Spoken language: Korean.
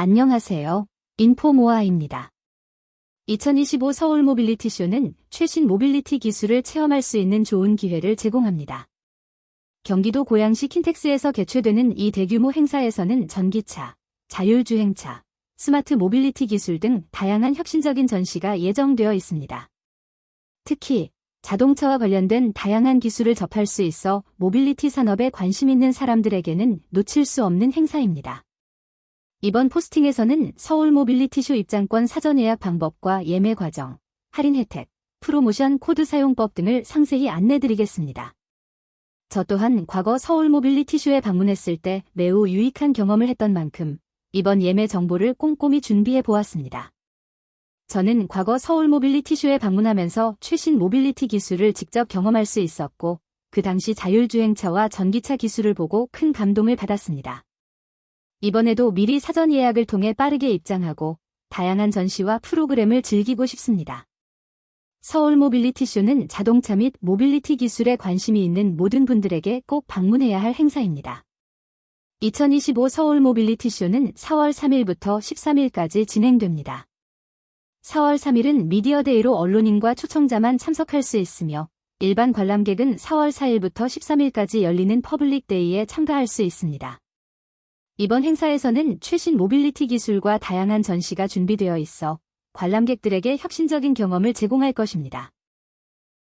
안녕하세요. 인포모아입니다. 2025 서울 모빌리티 쇼는 최신 모빌리티 기술을 체험할 수 있는 좋은 기회를 제공합니다. 경기도 고양시 킨텍스에서 개최되는 이 대규모 행사에서는 전기차, 자율주행차, 스마트 모빌리티 기술 등 다양한 혁신적인 전시가 예정되어 있습니다. 특히 자동차와 관련된 다양한 기술을 접할 수 있어 모빌리티 산업에 관심 있는 사람들에게는 놓칠 수 없는 행사입니다. 이번 포스팅에서는 서울 모빌리티쇼 입장권 사전 예약 방법과 예매 과정, 할인 혜택, 프로모션 코드 사용법 등을 상세히 안내드리겠습니다. 저 또한 과거 서울 모빌리티쇼에 방문했을 때 매우 유익한 경험을 했던 만큼 이번 예매 정보를 꼼꼼히 준비해 보았습니다. 저는 과거 서울 모빌리티쇼에 방문하면서 최신 모빌리티 기술을 직접 경험할 수 있었고 그 당시 자율주행차와 전기차 기술을 보고 큰 감동을 받았습니다. 이번에도 미리 사전 예약을 통해 빠르게 입장하고 다양한 전시와 프로그램을 즐기고 싶습니다. 서울 모빌리티 쇼는 자동차 및 모빌리티 기술에 관심이 있는 모든 분들에게 꼭 방문해야 할 행사입니다. 2025 서울 모빌리티 쇼는 4월 3일부터 13일까지 진행됩니다. 4월 3일은 미디어데이로 언론인과 초청자만 참석할 수 있으며 일반 관람객은 4월 4일부터 13일까지 열리는 퍼블릭데이에 참가할 수 있습니다. 이번 행사에서는 최신 모빌리티 기술과 다양한 전시가 준비되어 있어 관람객들에게 혁신적인 경험을 제공할 것입니다.